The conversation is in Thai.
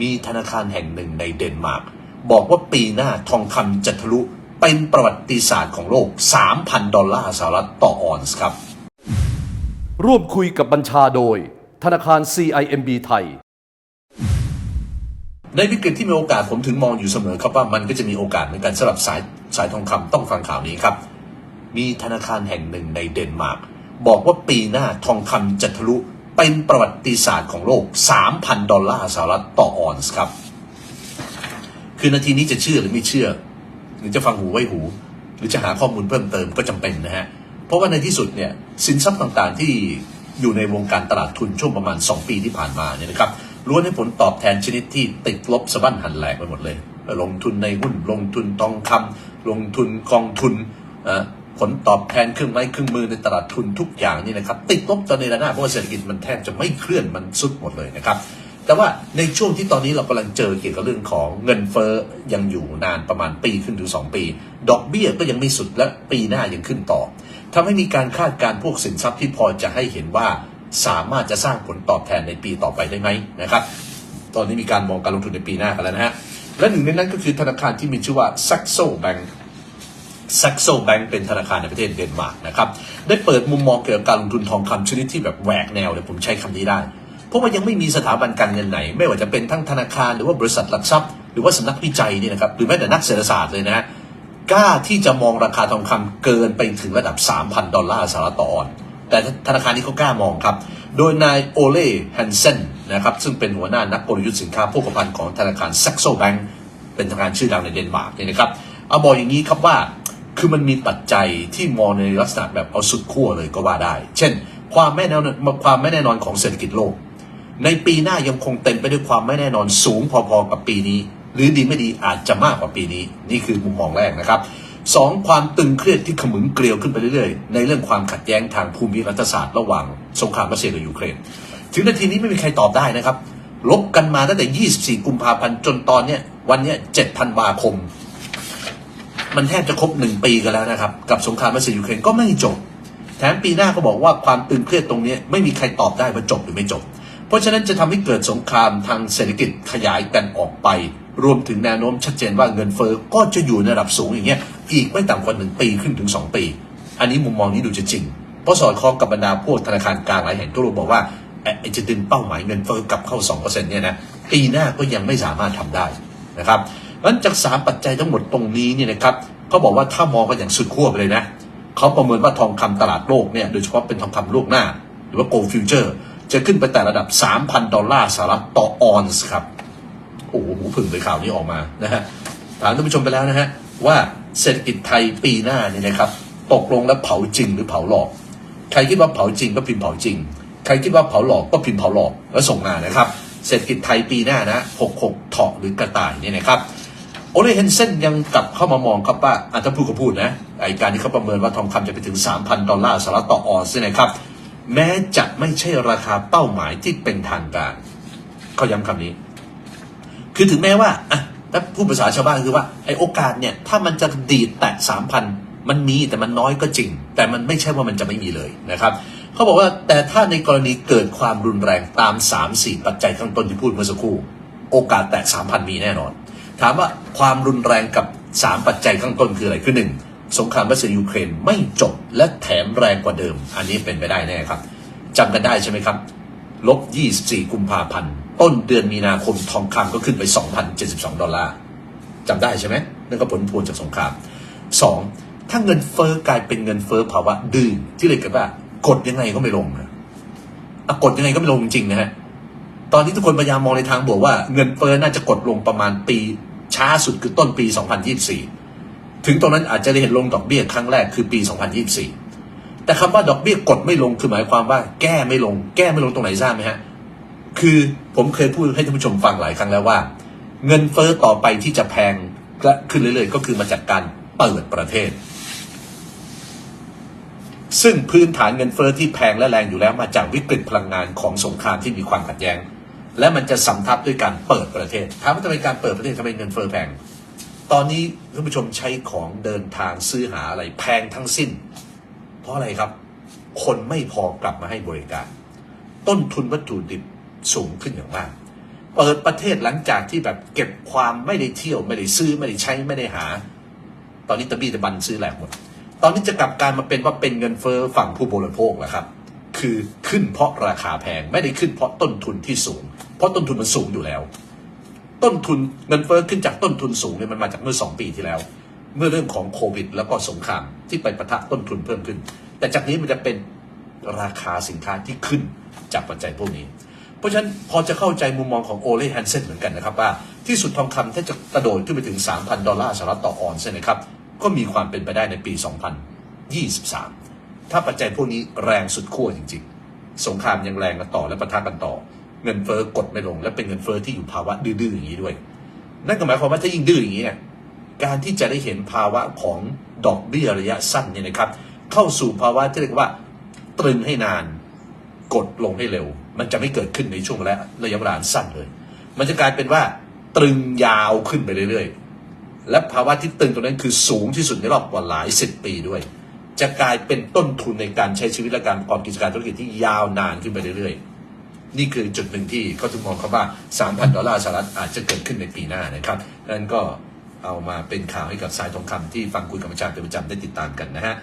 มีธนาคารแห่งหนึ่งในเดนมาร์กบอกว่าปีหน้าทองคำจะทะลุเป็นประวัติศาสตร์ของโลก 3,000 ดอลลาร์สหรัฐต่อออนซ์ครับ ร่วมคุยกับบัญชาโดย ธนาคาร CIMB ไทย ในวิกฤตที่มีโอกาสผมถึงมองอยู่เสมอครับว่ามันก็จะมีโอกาสเหมือนกันสำหรับสายสายทองคำต้องฟังข่าวนี้ครับ มีธนาคารแห่งหนึ่งในเดนมาร์กบอกว่าปีหน้าทองคำจะทะลุ เป็นประวัติศาสตร์ของโลก 3,000 ดอลลาร์สหรัฐต่อออนซ์ครับ คือนาทีนี้จะเชื่อหรือไม่เชื่อ หรือจะฟังหูไว้หู หรือจะหาข้อมูลเพิ่มเติมก็จำเป็นนะฮะ เพราะว่าในที่สุดเนี่ยสินทรัพย์ต่างๆที่อยู่ในวงการตลาดทุนช่วงประมาณ 2 ปีที่ผ่านมาเนี่ยนะครับล้วนให้ผลตอบแทนชนิดที่ติดลบสะบั้นหันแหลกไปหมดเลย ลงทุนในหุ้นลงทุนทองคำลงทุนกองทุนอะ ผลตอบแทนครื่งไม้ครื่งมือในตลาดทุนทุกอย่างนี่นะครับ ติดลบตอนในระนาบเพราะว่าเศรษฐกิจมันแทบจะไม่เคลื่อนมันซุดหมดเลยนะครับ แต่ว่าในช่วงที่ตอนนี้เรากำลังเจอเกี่ยวกับเรื่องของเงินเฟ้อยังอยู่นานประมาณปีขึ้นถึง2ปี ดอกเบี้ยก็ยังไม่สุดและปีหน้ายังขึ้นต่อทำให้มีการคาดการ์พวกสินทรัพย์ที่พอจะให้เห็นว่าสามารถจะสร้างผลตอบแทนในปีต่อไปได้ไหมนะครับ ตอนนี้มีการมองการลงทุนในปีหน้ากันแล้วนะฮะและหนึ่งในนั้นก็คือธนาคารที่มีชื่อว่า Saxo Bank Saxo Bank เป็นธนาคารในประเทศเดนมาร์กนะครับ ได้เปิดมุมมองเกี่ยวกับการลงทุนทองคำชนิดที่แบบแหวกแนวเลยผมใช้คำนี้ได้ เพราะว่ายังไม่มีสถาบันการเงินไหน ไม่ว่าจะเป็นทั้งธนาคารหรือว่าบริษัทหลักทรัพย์ หรือว่าสำนักวิจัยนี่นะครับหรือแม้แต่นักเศรษฐศาสตร์เลยนะกล้าที่จะมองราคาทองคำเกินไปถึงระดับ 3,000 ดอลลาร์สหรัฐต่อออนแต่ธนาคารนี้เขากล้ามองครับ โดยนายโอเล่แฮนเซนนะครับซึ่งเป็นหัวหน้านักกลยุทธ์สินค้าโภคภัณฑ์ของธนาคาร Saxo Bank เป็นธนาคารชื่อดังในเดนมาร์กเนี่ยนะครับเอาบอกอย่างนี้ครับว่า คือมันมีปัจจัยที่มองในลักษณะแบบเอาสุดขั้วเลยก็ว่าได้ เช่น ความไม่แน่นอนความไม่แน่นอนของเศรษฐกิจโลก ในปีหน้ายังคงเต็มไปด้วยความไม่แน่นอนสูงพอๆกับปีนี้ หรือดีไม่ดีอาจจะมากกว่าปีนี้ นี่คือมุมมองแรกนะครับสองความตึงเครียดที่ขมึงเกลียวขึ้นไปเรื่อยๆ ในเรื่องความขัดแย้งทางภูมิรัฐศาสตร์ระหว่างสงครามรัสเซียกับยูเครน ถึงนาทีนี้ไม่มีใครตอบได้นะครับลบกันมาตั้งแต่ 24 กุมภาพันธ์จนตอนเนี้ยวันเนี้ย7ธันวาคม มันแทบจะครบหนึ่งปีกันแล้วนะครับ กับสงครามรัสเซียยูเครนก็ไม่จบ แถมปีหน้าก็บอกว่าความตึงเครียดตรงนี้ไม่มีใครตอบได้ว่าจบหรือไม่จบ เพราะฉะนั้นจะทำให้เกิดสงครามทางเศรษฐกิจขยายกันออกไป รวมถึงแนวโน้มชัดเจนว่าเงินเฟอ้อก็จะอยู่ในระดับสูงอย่างเงี้ยอีกไม่ต่ำกว่าหนึ่งปีขึ้นถึง 2 ปี อันนี้มุมมองนี้ดูจะจริง เพราะสอดคล้องกับบรรดาพวกธนาคารกลางหลายแห่งทั่วโลกบอกว่าไอ้จะดึงเป้าหมายเงินเฟ้อกลับเข้า2%เนี่ยนะปีหน้าก็ยังไม่สามารถทำได้นะครับ เพราะฉะนั้นจากสามปัจจัยทั้งหมดตรงนี้เนี่ยนะครับเขาบอกว่าถ้ามองกันอย่างสุดขั้วไปเลยนะเขาประเมินว่าทองคำตลาดโลกเนี่ยโดยเฉพาะเป็นทองคำโลกหน้า หรือว่า gold future จะขึ้นไปแต่ระดับ 3,000 ดอลลาร์สหรัฐต่อออนซ์ครับ โอ้โหหูผึ่งเลยข่าวนี้ออกมานะฮะถามท่านผู้ชมไปแล้วนะฮะว่าเศรษฐกิจไทยปีหน้าเนี่ยนะครับตกลงแล้วเผาจริงหรือเผาหลอก ใครคิดว่าเผาจริงก็พิมพ์เผาจริง ใครคิดว่าเผาหลอกก็พิมพ์เผาหลอกแล้วส่งมานะครับ เศรษฐกิจไทยปีหน้านะ 66เถาะหรือกระต่ายเนี่ยนะครับ โอเลเฮนเซนยังกลับเข้ามามองครับว่าอะถ้าพูดก็พูดนะไอการที่เขาประเมินว่าทองคำจะไปถึง 3,000 ดอลลาร์สหรัฐต่อออนซ์เนี่ยนะครับ แม้จะไม่ใช่ราคาเป้าหมายที่เป็นทางการเขาย้ำคำนี้ คือถึงแม้ว่าอะถ้าพูดภาษาชาวบ้านคือว่าไอโอกาสเนี่ยถ้ามันจะดีดแตะ3,000 มันมีแต่มันน้อยก็จริง แต่มันไม่ใช่ว่ามันจะไม่มีเลยนะครับเขาบอกว่าแต่ถ้าในกรณีเกิดความรุนแรงตาม 3-4 ปัจจัยข้างต้นที่พูดเมื่อสักครู่ โอกาสแตะ3,000 มีแน่นอน ถามว่าความรุนแรงกับ 3 ปัจจัยข้างต้นคืออะไรคือหนึ่งสงครามรัสเซียยูเครนไม่จบและแถมแรงกว่าเดิม อันนี้เป็นไปได้แน่ครับจำกันได้ใช่ไหมครับลบ 24 กุมภาพันธ์ต้นเดือนมีนาคมทองคำก็ขึ้นไป 2,072 ดอลลาร์จำได้ใช่ไหมนั่นก็ผลพวงจากสงคราม 2. ถ้าเงินเฟอ้อกลายเป็นเงินเฟอ้อภาวะดื้อที่เรียกกันว่ากดยังไงก็ไม่ลงนะอะกดยังไงก็ไม่ลงจริงๆนะฮะตอนนี้ทุกคนพยายามมองในทางบวกว่าเงินเฟ้อน่าจะกดลงประมาณปี ช้าสุดคือต้นปี 2024 ถึงตรงนั้นอาจจะได้เห็นลงดอกเบี้ยครั้งแรกคือปี 2024 แต่คำว่าดอกเบี้ยกดไม่ลงคือหมายความว่าแก้ไม่ลง แก้ไม่ลงตรงไหนทราบไหมฮะ คือผมเคยพูดให้ท่านผู้ชมฟังหลายครั้งแล้วว่า เงินเฟ้อต่อไปที่จะแพงและขึ้นเรื่อยๆ ก็คือมาจากการเปิดประเทศ ซึ่งพื้นฐานเงินเฟ้อที่แพงและแรงอยู่แล้วมาจากวิกฤตพลังงานของสงครามที่มีความขัดแย้ง และมันจะสำทับด้วยการเปิดประเทศถามว่าทำไมการเปิดประเทศทำไมเงินเฟ้อแพง ตอนนี้ท่านผู้ชมใช้ของเดินทางซื้อหาอะไรแพงทั้งสิ้น เพราะอะไรครับ คนไม่พอกลับมาให้บริการ ต้นทุนวัตถุดิบสูงขึ้นอย่างมาก เปิดประเทศหลังจากที่แบบเก็บความไม่ได้เที่ยว ไม่ได้ซื้อไม่ได้ใช้ไม่ได้หา ตอนนี้ตะบี้ตะบันซื้อแหลกหมด ตอนนี้จะกลับการมาเป็นว่าเป็นเงินเฟ้อฝั่งผู้บริโภคแหละครับ คือขึ้นเพราะราคาแพงไม่ได้ขึ้นเพราะต้นทุนที่สูง เพราะต้นทุนมันสูงอยู่แล้ว ต้นทุนเงินเฟ้อขึ้นจากต้นทุนสูงเนี่ยมันมาจากเมื่อสองปีที่แล้ว เมื่อเรื่องของโควิด แล้วก็สงครามที่ไปปะทะต้นทุนเพิ่มขึ้น แต่จากนี้มันจะเป็นราคาสินค้าที่ขึ้นจากปัจจัยพวกนี้ เพราะฉะนั้นพอจะเข้าใจมุมมองของโอเล h แฮนเซนเหมือนกันนะครับว่าที่สุดทองคำถ้าจะกระโดดขึ้นไปถึง 3,000 ดอลลาร์สหรัฐต่อออนซ์เนี่ยนะครับก็มีความเป็นไปได้ในปี 2023 ถ้าปัจจัยพวกนี้แรงสุดขั้วจริง ๆ สงครามยังแรงกันต่อและปะทะกันต่อ เงินเฟ้อกดไม่ลง และเป็นเงินเฟ้อที่อยู่ภาวะดื้อๆอย่างนี้ด้วย นั่นก็หมายความว่าถ้ายิ่งดื้ออย่างนี้เนี่ยการที่จะได้เห็นภาวะของดอกเบี้ยระยะสั้นเนี่ยนะครับ เข้าสู่ภาวะที่เรียกว่า ตรึงให้นานกดลงให้เร็ว มันจะไม่เกิดขึ้นในช่วงระยะระยะเวลาสั้นเลย มันจะกลายเป็นว่าตรึงยาวขึ้นไปเรื่อยๆ และภาวะที่ตึงตรงนั้นคือสูงที่สุดในรอบกว่าหลายสิบปีด้วย จะกลายเป็นต้นทุนในการใช้ชีวิตและการประกอบกิจการธุรกิจที่ยาวนานขึ้นไปเรื่อยๆ นี่คือจุดหนึ่งที่เขาถึงมองเขาว่า 3,000 ดอลลาร์สหรัฐอาจจะเกิดขึ้นในปีหน้านะครับ นั่นก็เอามาเป็นข่าวให้กับสายทองคำที่ฟังคุยกับอาจารย์เป็นประจำได้ติดตามกันนะฮะ